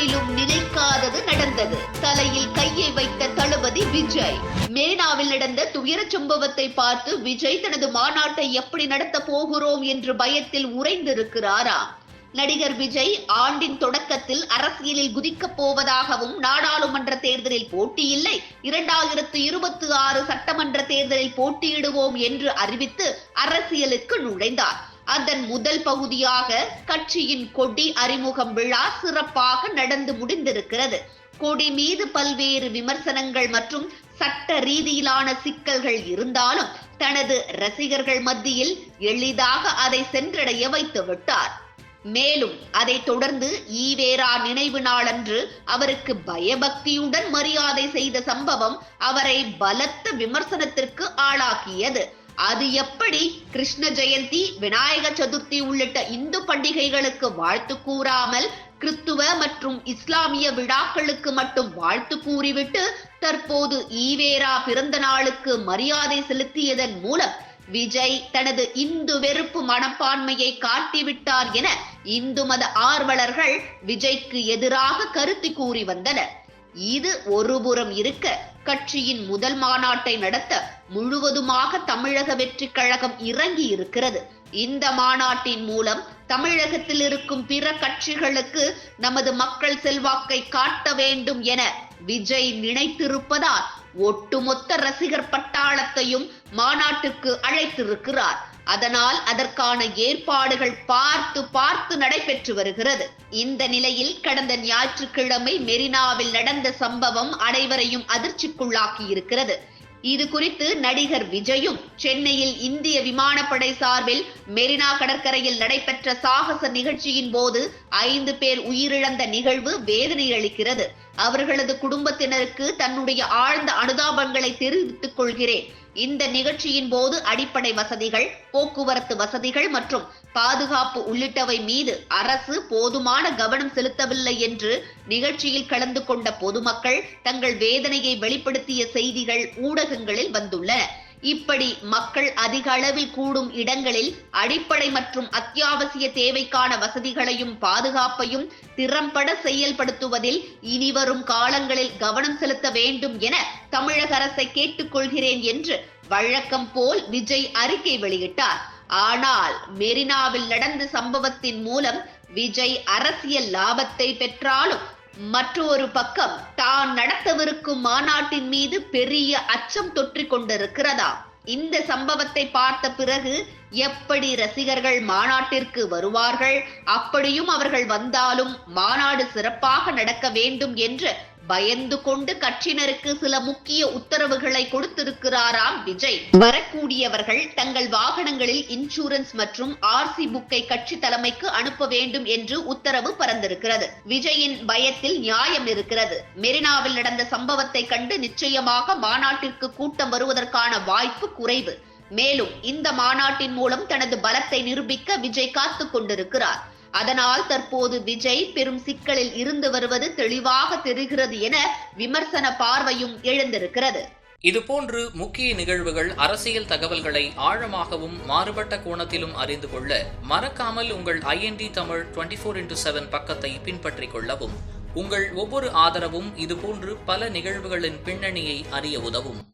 கனவிலும் நினைக்காதது நடந்தது. தலையில் கையை வைத்த தளபதி விஜய். மேனாவில் நடந்த துயர சம்பவத்தை பார்த்து விஜய் தனது மாநாட்டை எப்படி நடத்த போகிறோம் என்று பயத்தில் உறைந்திருக்கிறாரா? நடிகர் விஜய் ஆண்டின் தொடக்கத்தில் அரசியலில் குதிக்கப் போவதாகவும் நாடாளுமன்ற தேர்தலில் போட்டியில்லை இரண்டாயிரத்து இருபத்தி ஆறு சட்டமன்ற தேர்தலில் போட்டியிடுவோம் என்று அறிவித்து அரசியலுக்கு நுழைந்தார். அதன் முதல் பகுதியாக கட்சியின் கொடி அறிமுகம் விழா சிறப்பாக நடந்து முடிந்திருக்கிறது. கொடி மீது பல்வேறு விமர்சனங்கள் மற்றும் சட்ட ரீதியிலான சிக்கல்கள் இருந்தாலும் தனது ரசிகர்கள் மத்தியில் எளிதாக அதை சென்றடைய வைத்து விட்டார். மேலும் அதைத் தொடர்ந்து ஈவேரா நினைவு நாளன்று அவருக்கு பயபக்தியுடன் மரியாதை செய்த சம்பவம் அவரை பலத்த விமர்சனத்திற்கு ஆளாக்கியது. அது எப்படி கிருஷ்ண ஜெயந்தி விநாயக சதுர்த்தி உள்ளிட்ட இந்து பண்டிகைகளுக்கு வாழ்த்து கூறாமல் கிறிஸ்துவ மற்றும் இஸ்லாமிய விழாக்களுக்கு மட்டும் வாழ்த்து கூறிவிட்டு தற்போது ஈவேரா பிறந்த நாளுக்கு மரியாதை செலுத்தியதன் மூலம் விஜய் தனது இந்து வெறுப்பு மனப்பான்மையை காட்டிவிட்டார் என இந்து மத ஆர்வலர்கள் விஜய்க்கு எதிராக கருத்து கூறி வந்தனர். இது ஒருபுறம் இருக்க கட்சியின் முதல் மாநாட்டை நடத்த முழுவதுமாக தமிழக வெற்றி கழகம் இறங்கி இருக்கிறது இந்த மாநாட்டின் மூலம் தமிழகத்தில் இருக்கும் பிற கட்சிகளுக்கு நமது மக்கள் செல்வாக்கை காட்ட வேண்டும் என விஜய் நினைத்திருப்பதால் ஒட்டுமொத்த ரசிகர் பட்டாளத்தையும் மாநாட்டுக்கு அழைத்திருக்கிறார். அதனால் அதற்கான ஏற்பாடுகள் பார்த்து பார்த்து நடைபெற்று வருகிறது. இந்த நிலையில் கடந்த ஞாயிற்றுக்கிழமை மெரினாவில் நடந்த சம்பவம் அனைவரையும் அதிர்ச்சிக்குள்ளாக்கி இருக்கிறது இது குறித்து நடிகர் விஜயும் சென்னையில் இந்திய விமானப்படை சார்பில் மெரினா கடற்கரையில் நடைபெற்ற சாகச நிகழ்ச்சியின் போது ஐந்து பேர் உயிரிழந்த நிகழ்வு வேதனை அளிக்கிறது அவர்களது குடும்பத்தினருக்கு தன்னுடைய ஆழ்ந்த அனுதாபங்களை தெரிவித்துக் கொள்கிறேன். இந்த நிகழ்ச்சியின் போது அடிப்படை வசதிகள் போக்குவரத்து வசதிகள் மற்றும் பாதுகாப்பு உள்ளிட்டவை மீது அரசு போதுமான கவனம் செலுத்தவில்லை என்று நிகழ்ச்சியில் கலந்து கொண்ட பொதுமக்கள் தங்கள் வேதனையை வெளிப்படுத்திய செய்திகள் ஊடகங்களில் வந்துள்ளன. இப்படி மக்கள் அதிக அளவில் கூடும் இடங்களில் அடிப்படை மற்றும் அத்தியாவசிய தேவைக்கான வசதிகளையும் பாதுகாப்பையும் திறம்பட செயல்படுத்துவதில் இனிவரும் காலங்களில் கவனம் செலுத்த வேண்டும் என தமிழக அரசை கேட்டுக்கொள்கிறேன் என்று வழக்கம் போல் விஜய் அறிக்கை வெளியிட்டார். ஆனால் மெரினாவில் நடந்த சம்பவத்தின் மூலம் விஜய் அரசியல் லாபத்தை பெற்றாலும் மற்றொரு பக்கம் தான் நடத்தவிருக்கும் மாநாட்டின் மீது பெரிய அச்சம் தொற்றிக் கொண்டிருக்கிறதா? இந்த சம்பவத்தை பார்த்த பிறகு எப்படி ரசிகர்கள் மாநாட்டிற்கு வருவார்கள்? அப்படியும் அவர்கள் வந்தாலும் மாநாடு சிறப்பாக நடக்க வேண்டும் என்று பயந்து கொண்டு கட்சியினருக்கு சில முக்கிய உத்தரவுகளை கொடுத்திருக்கிறாராம் விஜய். வரக்கூடியவர்கள் தங்கள் வாகனங்களில் இன்சூரன்ஸ் மற்றும் ஆர்சி புக்கை கட்சி தலைமைக்கு அனுப்ப வேண்டும் என்று உத்தரவு பறந்திருக்கிறது. விஜயின் பயத்தில் நியாயம் இருக்கிறது. மெரினாவில் நடந்த சம்பவத்தை கண்டு நிச்சயமாக மாநாட்டிற்கு கூட்டம் வருவதற்கான வாய்ப்பு குறைவு. மேலும் இந்த மாநாட்டின் மூலம் தனது பலத்தை நிரூபிக்க விஜய் காத்துக் கொண்டிருக்கிறார். அதனால் தற்போது விஜய் பெரும் சிக்கலில் இருந்து வருவது தெளிவாக தெரிகிறது என விமர்சன பார்வையும் எழுந்திருக்கிறது. இதுபோன்று முக்கிய நிகழ்வுகள் அரசியல் தகவல்களை ஆழமாகவும் மாறுபட்ட கோணத்திலும் அறிந்து கொள்ள மறக்காமல் உங்கள் IND Tamil twenty four into seven பக்கத்தை பின்பற்றிக் கொள்ளவும். உங்கள் ஒவ்வொரு ஆதரவும் இதுபோன்று பல நிகழ்வுகளின் பின்னணியை அறிய உதவும்.